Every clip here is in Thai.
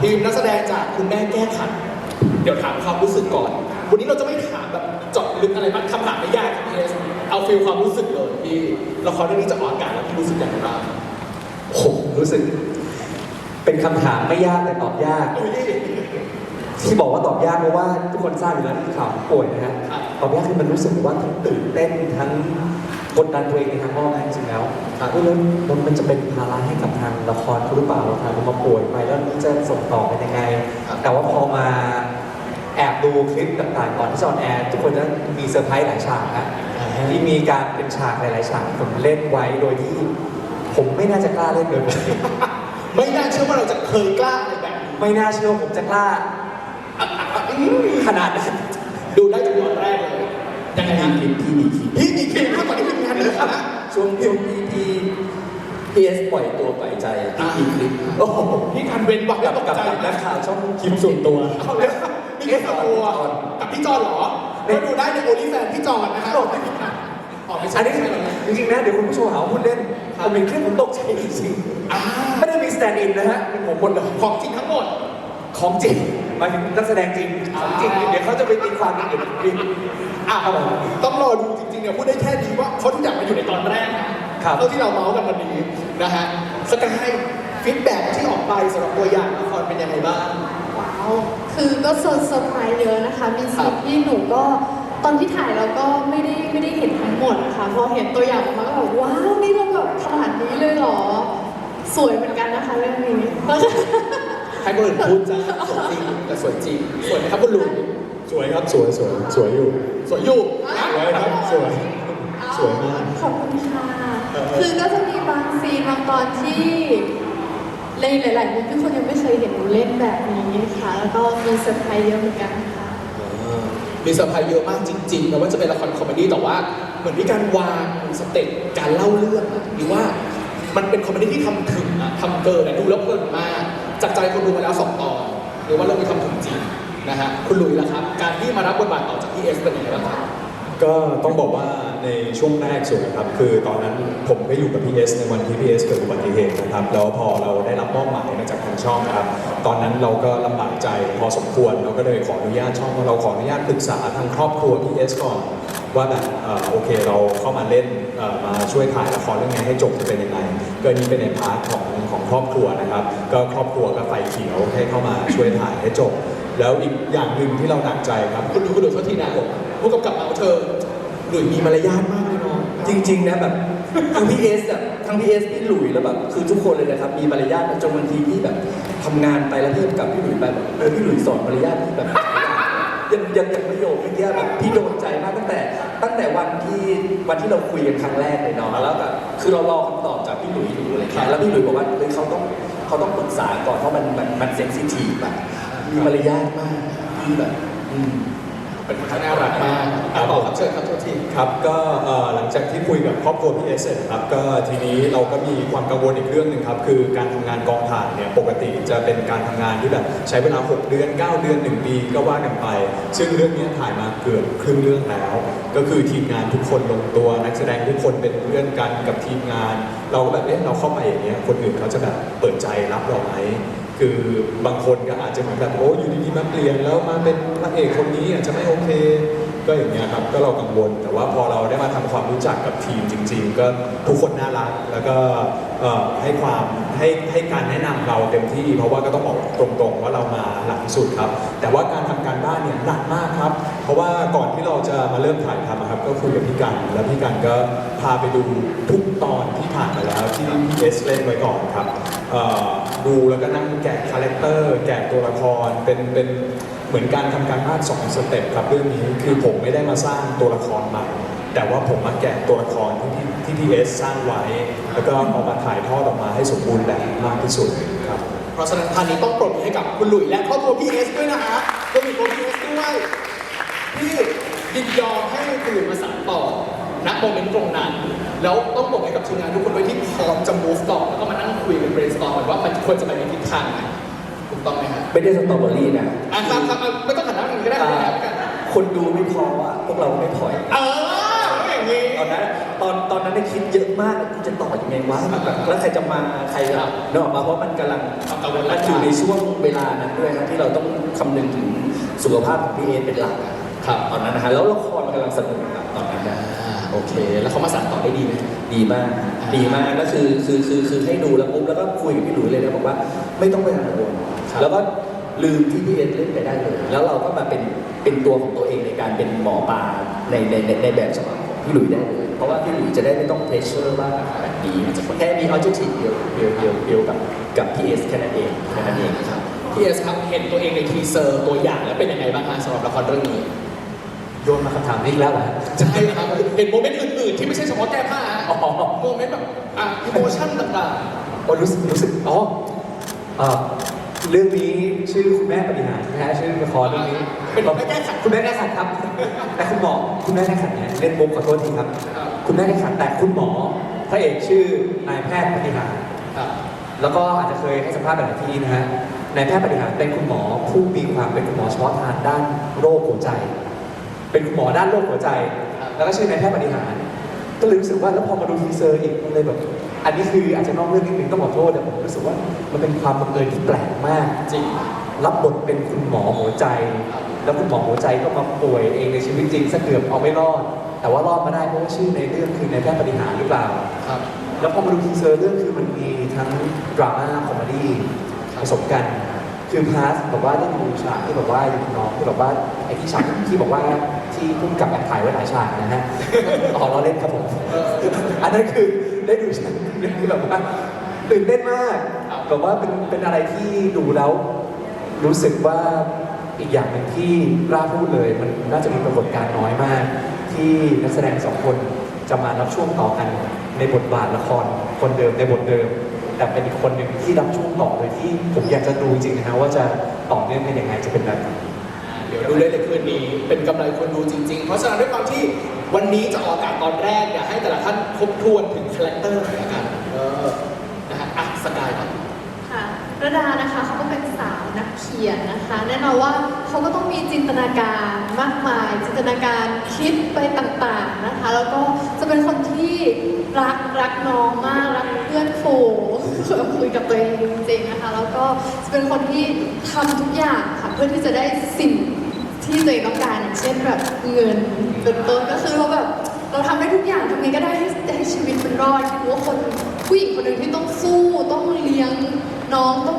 ทีมนักแสดงจากคุณแม่แก้ขัดเดี๋ยวถามความรู้สึกก่อน วันนี้เราจะไม่ถามแบบเจาะลึกอะไรมากคำถามไม่ยากครับพี่เอสเอาฟีลความรู้สึกเลยที่ละครเรื่องนี้จะออกอากาศแล้วพี่รู้สึกอย่างไรบ้างผมรู้สึก เป็นคำถามไม่ยากแต่ตอบยาก อุ้ยที่บอกว่าตอบยากเพราะว่าทุกคนทราบอยู่แล้วที่ข่าวป่วยนะฮะ ครับ ตอบยากคือมันรู้สึกว่าทั้งตื่นเต้นทั้ง กดดันตัวเองในทางอ้อมนะจริงๆแล้วครับแล้วมันมันจะเป็นภาระให้กับทางละครเขาหรือเปล่าเราทางมาป่วยไปแล้วจะส่งต่อไปยังไง แต่ว่าพอมาแอบดูคลิปต่างๆก่อนที่จะออนแอร์ทุกคนจะมีเซอร์ไพรส์หลายฉากนะที่มีการเป็นฉากหลายๆฉากที่ผมเล่นไว้โดยที่ ผมไม่น่าจะกล้าเล่นเลยไม่น่าเชื่อว่าเราจะเคยกล้าอะไรแบบนี้ไม่น่าเชื่อว่าผมจะกล้าอะอะอะอืมขนาดนั้นดูได้จากตอนแรกเลย ยังไงฮะคลิปที่มีคลิปพี่มีคลิปมากกว่าที่ทีมงานเลยนะช่วงช่วงที่ที่พีเอสปล่อยตัวปล่อยใจอะที่มีคลิปโอ้โหพี่การเว้นวักกับตกกับใจกับนันะกข่าวช่องคลิปส่วนตัวเอาเลยมีแค่ส่วนตัวกับพี่จอนเหรอก็ดูได้ในโอลิแฟนพี่จอนนะฮะอ๋อไม่ใช่อันนี้ไม่ใช่เหรอจริงๆนะเดี๋ยวคุณผู้ชมหาว่าคุณเล่นผมเป็นคลิปผมตกใจจริงอ่าๆไม่ได้มีสแตนด์อินนะฮะเป็นผมคนเดียวของจริงทั้งหมดของจริง หมายถึงนักแสดงจริงของจริงอ่าเดี๋ยวเขาจะไปตีความกันอยู่ในคลิปอะต้องรอดูจริงๆเนี่ยพูดได้แค่นี้ว่าเขาทุกอย่างมาอยู่ในตอนแรกนะครับเท่าที่เราเมาส์กันวันนี้นะฮะสกายฟีดแบ็กที่ออกไปสำหรับตัวอย่างละครเป็นยังไงบ้างว้าวคือก็เซอร์เซอร์ไพรส์เยอะนะคะมีครัซีบนที่หนูก็ตอนที่ถ่ายเราก็ไม่ได้ไม่ได้เห็นทั้งหมดนะคะพอเห็นตัวอย่างออกมาก็แบบว้าวนี่เราแบบขนาดนี้เลยเหรอ สวยเหมือนกันนะคะเรื่องนี้ ให้คนอื่นพูดจ้าสวยจริงแต่สวยจริงสวยไหมครับคุณลุงสวยครับสวยสวยสวยอยู่ สวยอยู่นะสวยครับสวย สวยมาก ขอบคุณค่ะ คือก็จะมีบางซีนบางตอนที่ในหลายๆมุมที่คนยังไม่เคยเห็นหนูเล่นแบบนี้ค่ะ แล้วก็มีเซอร์ไพรส์เยอะเหมือนกันค่ะมีเซอร์ไพรส์เยอะมากจริงๆแม้ว่าจะเป็นละครคอมเมดี้แต่ว่าเหมือนมีการวางสเต็ปการเล่าเรื่องอะหรือว่ามันเป็นคอมเมดี้ที่ทำถึงอะทำเกินอะดูแล้วเพลินมาก จากใจคนดูมาแล้วสองตอนหรือว่าเรื่องนี้ทำถึงจริงนะฮะคุณลุยล่ะครับ การที่มารับบทบาทต่อจากพี่เอสเป็นยังไงบ้างครับ ก็ต้องบอกว่าในช่วงแรกสุดนะครับ คือตอนนั้นผมก็อยู่กับพีเอสในวันที่พีเอสเกิดอุบัติเหตุนะครับ แล้วพอเราได้รับมอบหมายมาจากทางช่องนะครับ ตอนนั้นเราก็ลำบากใจพอสมควร เราก็เลยขออนุญาตช่องว่าเราขออนุญาตปรึกษาทางครอบครัวพีเอสก่อน ว่าแบบโอเคเราเข้ามาเล่นมาช่วยถ่ายละครเรื่องนี้ให้จบจะเป็นยังไงก็นี้เป็นในพาร์ทของของครอบครัวนะครับ ก็ครอบครัวก็ไฟเขียวให้เข้ามาช่วยถ่ายให้จบ แล้วอีกอย่างหนึ่งที่เราหนักใจครับคุณดูคุณดูโทษทีนะผมผู้กำกับเอาเธอหลุยมีมารยาทมากเลยเนาะจริง ๆ นะแบบทั้งพี่เอสอะทั้งพี่เอสพี่หลุยแล้วแบบคือทุกคนเลยนะครับมีมารยาทจนบางทีพี่แบบทำงานไปแล้วพี่กับพี่หลุยไปแบบเออพี่หลุยสอนมารยาทที่แบบ ยังยังยังประโยคเมื่อกี้แบบพี่โดนใจมากตั้งแต่ ตั้งแต่วันที่วันที่เราคุยกันครั้งแรกเลยเนาะแล้วแบบคือเรารอคำตอบจากพี่หลุยอยู่อะไรเงี้ยแล้วพี่หลุยบอกว่าเฮ้ยเขาต้องเขาต้องปรึกษาก่อนเพราะมันมันมันเซนซิทีฟอะมีมารยาทมากที่แบบ อืม เป็นคนที่น่ารักมากอะต่อครับเชิญครับโทษทีครับก็เอ่อหลังจากที่คุยกับครอบครัวพี่เอสเสร็จครับก็ทีนี้เราก็มีความกังวลอีกเรื่องหนึ่งครับคือการทำงานกองถ่ายเนี่ยปกติจะเป็นการทำงานที่แบบใช้เวลา 6 เดือน 9 เดือน 1 ปีก็ว่ากันไป ซึ่งเรื่องนี้ถ่ายมาเกือบครึ่งเรื่องแล้ว ก็คือทีมงานทุกคนลงตัวนักแสดงทุกคนเป็นเพื่อนกันกับทีมงาน เราก็แบบเอ๊ะเราเข้าไปอย่างเงี้ยคนอื่นเขาจะแบบเปิดใจรับเราไหม คือบางคนก็อาจจะเหมือนแบบโอ้อยู่ดีๆมาเปลี่ยนแล้วมาเป็นพระเอกคนนี้อาจจะไม่โอเค ก็อย่างเงี้ยครับก็เรากังวล แต่ว่าพอเราได้มาทำความรู้จักกับทีมจริง ๆ ก็ทุกคนน่ารักแล้วก็ให้ความให้ให้การแนะนำเราเต็มที่ เพราะว่าก็ต้องบอกตรงๆว่าเรามาหลังสุดครับ แต่ว่าการทำการบ้านเนี่ยหนักมากครับ เพราะว่าก่อนที่เราจะมาเริ่มถ่ายทำครับก็คุยกับพี่กันแล้วพี่กันก็พาไปดูทุกตอนที่ผ่านมาแล้วที่พี่เอสเล่นไว้ก่อนครับดูแล้วก็นั่งแกะคาแรคเตอร์แกะตัวละครเป็นเป็น เหมือนการทำการบ้านสองสเต็ปครับเรื่องนี้คือผมไม่ได้มาสร้างตัวละครใหม่ แต่ว่าผมมาแกะตัวละครที่ที่ที่พีเอสสร้างไว้ แล้วก็เอามาถ่ายทอดออกมาให้สมบูรณ์แบบมากที่สุดครับ เพราะฉะนั้นทานนี้ต้องปรบมือให้กับคุณหลุยและครอบครัวพีเอสด้วยนะฮะรวมถึงตัวพีเอสด้วยที่ยินยอมให้คุณหลุยมาสานต่อณโมเมนต์ตรงนั้น แล้วต้องบอกให้กับทีมงานทุกคนด้วยที่พร้อมจะ move ต่อแล้วก็มานั่งคุยกัน brainstorm ว่ามันควรจะไปในทิศทางไหน ต้องไหมฮะไม่ได้สตรอเบอรี่นะอะครับครับอะไม่ต้องขันน้ำอย่างนี้ก็ได้ไม่ได้ไม่ได้คนดูไม่พออะพวกเราไม่พอย เอออย่างนี้เอานะตอนตอนนั้นได้คิดเยอะมากกูจะต่อยังไงวะแบบแล้วใครจะมาใครจะเนกออกมาเพราะมันกำลังกังวล มันอยู่ในช่วงเวลานั้นด้วยครับที่เราต้องคำนึงถึงสุขภาพของพี่เอเป็นหลักอะครับตอนนั้นนะฮะแล้วละครมันกำลังสนุกครับตอนนั้นนะ อ่าโอเค แล้วเขามาสานต่อได้ดีไหม ดีมาก ดีมากก็คือคือคือคือให้ดูแล้วปุ๊บแล้วก็คุยกับพี่หลุยเลยนะบอกว่าไม่ต้องไปกังวลครับ แล้วก็ลืมที่พี่เอเล่นไปได้เลย แล้วเราก็มาเป็นเป็นตัวของตัวเองในการเป็นหมอปลาในในในในแบบฉบับของพี่หลุยได้เลยเพราะว่าพี่หลุยจะได้ไม่ต้องเพรสเชอร์ว่าแบบนี้มันจะแค่มีออบเจกตีเดียวเดียวเดียวเดียวกับกับพี่เอสแค่นั้นเองแค่นั้นเองครับพี่เอสครับเห็นตัวเองในทีเซอร์ตัวอย่างแล้วเป็นยังไงบ้างฮะสำหรับละครเรื่องนี้โยนมาคำถามนี้อีกแล้วเหรอฮะใช่ครับเห็นโมเมนต์อื่นๆที่ไม่ใช่เฉพาะแก้ผ้าฮะอ๋อโมเมนต์แบบอะอิโมชั่นต่างโอ้รู้สึกรู้สึกอ๋อ เอ่อเรื่องนี้ชื่อคุณแม่ปฏิหารย์นะฮะชื่อละครเรื่องนี้ๆเป็นไม่แก้ขัดคุณแม่แก้ขัดครับ แต่คุณหมอคุณแม่แก้ขัดเนี่ยเล่นมุกขอโทษทีครับครับคุณแม่แก้ขัดแต่คุณหมอพระเอกชื่อนายแพทย์ปฏิหารย์ครับแล้วก็อาจจะเคยให้สัมภาษณ์แบบที่นะฮะนายแพทย์ปฏิหารย์เป็นคุณหมอผู้มีความเป็นคุณหมอเฉพาะทางด้านโรคหัวใจ เป็นคุณหมอด้านโรคหัวใจ แล้วก็ชื่อนายแพทย์ปฏิหารย์ก็เลยรู้สึกว่าแล้วพอมาดูทีเซอร์อีกมันเลยแบบ อันนี้คืออาจจะนอกเรื่องนิดนึงต้องขอโทษแต่ผมรู้สึกว่ามันเป็นความบังเอิญที่แปลกมาก จริง รับบทเป็นคุณหมอหัวใจ แล้วคุณหมอหัวใจก็มาป่วยเองในชีวิตจริงซะเกือบเอาไม่รอด แต่ว่ารอดมาได้เพราะว่าชื่อในเรื่องคือนายแพทย์ปฏิหารย์หรือเปล่า ครับ แล้วพอมาดูทีเซอร์เรื่องคือมันมีทั้งดราม่าคอมเมดี้ผสมกัน คือพาร์ทแบบว่าได้ดูฉากที่แบบว่าอยู่กับน้องที่แบบว่าไอ้ที่ฉากที่บอกว่า ที่พุ่มกับแอบถ่ายไว้หลายฉากนะฮะ อ๋อเราเล่นครับผม อันนั้นคือได้ดูฉากนึงที่แบบว่าตื่นเต้นมากครับแบบว่าเป็นเป็นอะไรที่ดูแล้ว รู้สึกว่าอีกอย่างหนึ่งที่กล้าพูดเลย มันน่าจะมีปรากฏการณ์น้อยมาก ที่นักแสดงสองคนจะมารับช่วงต่อกันในบทบาทละครคนเดิมในบทเดิม แต่เป็นอีกคนหนึ่งที่รับช่วงต่อเลยที่ผมอยากจะดูจริงๆนะฮะว่าจะต่อเนื่องเป็นยังไงจะเป็นแบบไหน เดี๋ยวดูเลยในคืนนี้เป็นกำไรคนดูจริง ๆ เพราะฉะนั้นด้วยความที่วันนี้จะออกอากาศตอนแรกเนี่ยให้แต่ละท่านทบทวนถึงคาแรคเตอร์หน่อยกันเออนะฮะอะสกายก่อนค่ะระดานะคะเขาก็เป็นสาวนักเขียนนะคะแน่นอนว่าเขาก็ต้องมีจินตนาการมากมาย จินตนาการคิดไปต่างๆนะคะ แล้วก็จะเป็นคนที่รักรักน้องมากรักเพื่อนฝูงคุยกับตัวเองจริงๆนะคะ แล้วก็จะเป็นคนที่ทำทุกอย่างค่ะเพื่อที่จะได้สิ่ง ที่ตัวเองต้องการอย่างเช่นแบบเงินเป็นต้นก็คือเราแบบเราทำได้ทุกอย่างทำไงก็ได้ให้ให้ชีวิตมันรอดคิดว่าคนผู้หญิงคนหนึ่งที่ต้องสู้ต้องเลี้ยงน้องต้อง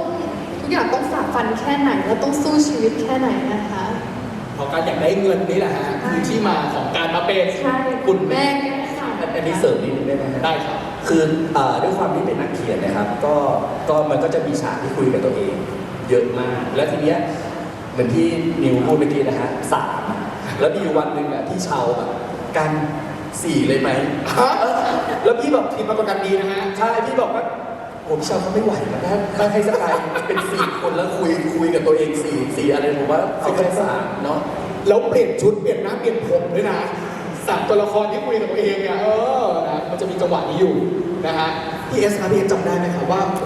ทุกอย่างต้องฝ่าฟันแค่ไหนแล้วต้องสู้ชีวิตแค่ไหนนะคะเพราะการอยากได้เงินนี่แหละฮะคือที่มาของการมาเป็นใช่คุณแม่แม่แก้ค่ะอันนี้เสริมนิดนึงได้ไหมฮะได้ครับคือเอ่อด้วยความที่เป็นนักเขียนนะครับ ก็ก็มันก็จะมีฉากที่คุยกับตัวเอง เยอะมาก แล้วทีเนี้ย เหมือนที่นิวพูดเมื่อกี้นะฮะสามแล้วมีอยู่วันหนึ่งอะพี่เชาแบบกันสี่เลยไหมฮะเออแล้วพี่แบบทีมประกันดีนะฮะ ใช่พี่บอกว่าโอ้พี่เชาเขาไม่ไหวแล้วนะถ้าให้สกายเป็นสี่คนแล้วคุยคุยกับตัวเองสี่สี่อะไรผมว่าเอาแค่สามเนาะแล้วเปลี่ยนชุดเปลี่ยนหน้าเปลี่ยนผมด้วยนะสามตัวละครที่คุยกับตัวเองเนี่ยเออนะมันจะมีจังหวะนี้อยู่นะฮะพี่เอสครับพี่เอสจำได้ไหมครับว่า